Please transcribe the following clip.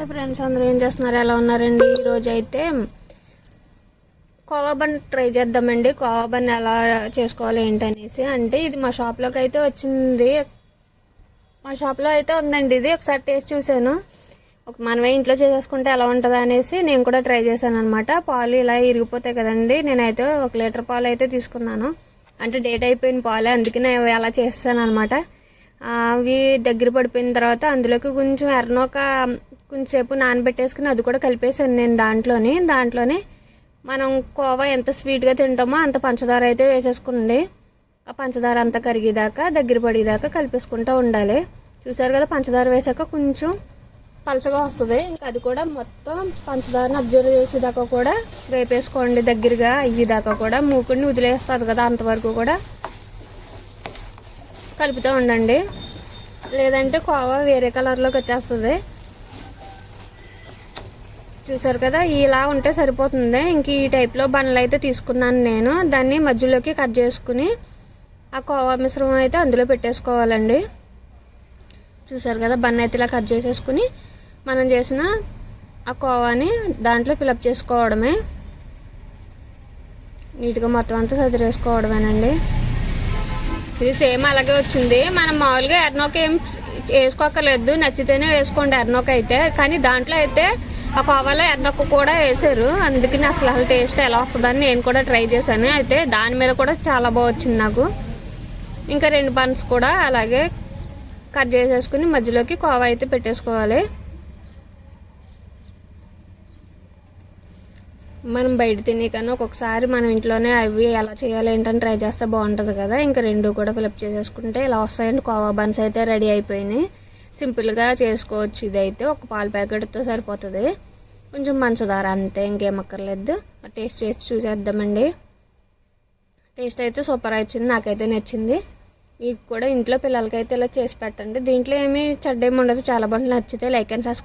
Hi friends అందరూ ఏం చేస్తున్నారు? ఎలా ఉన్నారండి? ఈరోజు అయితే కోవాబన్ ట్రై చేద్దామండి. కోవాబన్ ఎలా చేసుకోవాలి ఏంటనేసి. అంటే ఇది మా షాప్లోకి అయితే వచ్చింది. మా షాప్లో అయితే ఉందండి ఇది. ఒకసారి టేస్ట్ చూశాను. ఒక మనమే ఇంట్లో చేసేసుకుంటే ఎలా ఉంటుంది అనేసి నేను కూడా ట్రై చేశాను అనమాట పాలు ఇలా ఇరిగిపోతాయి కదండి. నేనైతే ఒక లీటర్ పాలు అయితే తీసుకున్నాను. అంటే డేట్ అయిపోయిన పాలే అందుకే నేను ఎలా చేస్తాను అనమాట అవి దగ్గర పడిపోయిన తర్వాత అందులోకి కొంచెం ఎర్రనొక కొంచెంసేపు నానబెట్టేసుకుని అది కూడా కలిపేసాను నేను దాంట్లోని. దాంట్లోనే మనం కోవా ఎంత స్వీట్గా తింటామో అంత పంచదార అయితే వేసేసుకోండి. ఆ పంచదార అంతా కరిగేదాకా దగ్గర పడేదాకా కలిపేసుకుంటూ ఉండాలి. చూసారు కదా పంచదార వేసాక కొంచెం పలచగా వస్తుంది. ఇంకా అది కూడా మొత్తం పంచదారని అబ్జర్వ్ చేసేదాకా కూడా వేపేసుకోండి దగ్గరగా అయ్యేదాకా కూడా మూకుడిని వదిలేస్తుంది కదా అంతవరకు కూడా కలుపుతూ ఉండండి. లేదంటే కోవా వేరే కలర్లోకి వచ్చేస్తుంది. చూసారు కదా ఇలా ఉంటే సరిపోతుంది. ఇంక ఈ టైప్లో బండ్లు అయితే తీసుకున్నాను నేను. దాన్ని మధ్యలోకి కట్ చేసుకుని ఆ కోవా మిశ్రమం అయితే అందులో పెట్టేసుకోవాలండి. చూసారు కదా బన్ అయితే ఇలా కట్ చేసేసుకుని మనం చేసిన ఆ కోవాని దాంట్లో ఫిలప్ చేసుకోవడమే. నీట్గా మొత్తం అంతా సదిరేసుకోవడమేనండి. ఇది సేమ్ అలాగే వచ్చింది. మనం మామూలుగా ఎర్నోక ఏం వేసుకోకర్లేదు నచ్చితేనే వేసుకోండి ఎర్నోక అయితే. కానీ దాంట్లో అయితే ఆ కోవాలో ఎర్నొక్క కూడా వేసారు. అందుకని అసలు అసలు టేస్ట్ ఎలా వస్తుందని నేను కూడా ట్రై చేశాను. అయితే దాని మీద కూడా చాలా బాగా వచ్చింది నాకు. ఇంకా రెండు బన్స్ కూడా అలాగే కట్ చేసేసుకుని మధ్యలోకి కోవా అయితే పెట్టేసుకోవాలి. మనం బయట తినే కానీ ఒక్కొక్కసారి మనం ఇంట్లోనే అవి ఎలా చేయాలి ఏంటని ట్రై చేస్తే బాగుంటుంది కదా. ఇంకా రెండు కూడా ఫిలప్ చేసేసుకుంటే ఇలా వస్తాయండి కోవా బన్స్ అయితే రెడీ అయిపోయినాయి. సింపుల్గా చేసుకోవచ్చు. ఇదైతే ఒక పాల ప్యాకెట్తో సరిపోతుంది. కొంచెం పంచదార అంతే ఇంకేం అక్కర్లేదు. టేస్ట్ చేసి చూసేద్దామండి. టేస్ట్ అయితే సూపర్ వచ్చింది నాకైతే నచ్చింది. మీకు కూడా ఇంట్లో పిల్లలకైతే ఇలా చేసి పెట్టండి. దీంట్లో ఏమీ చెడ్డ ఏమి ఉండదు. చాలా బాగుంటుంది నచ్చితే లైక్ అండ్ సబ్స్క్రైబ్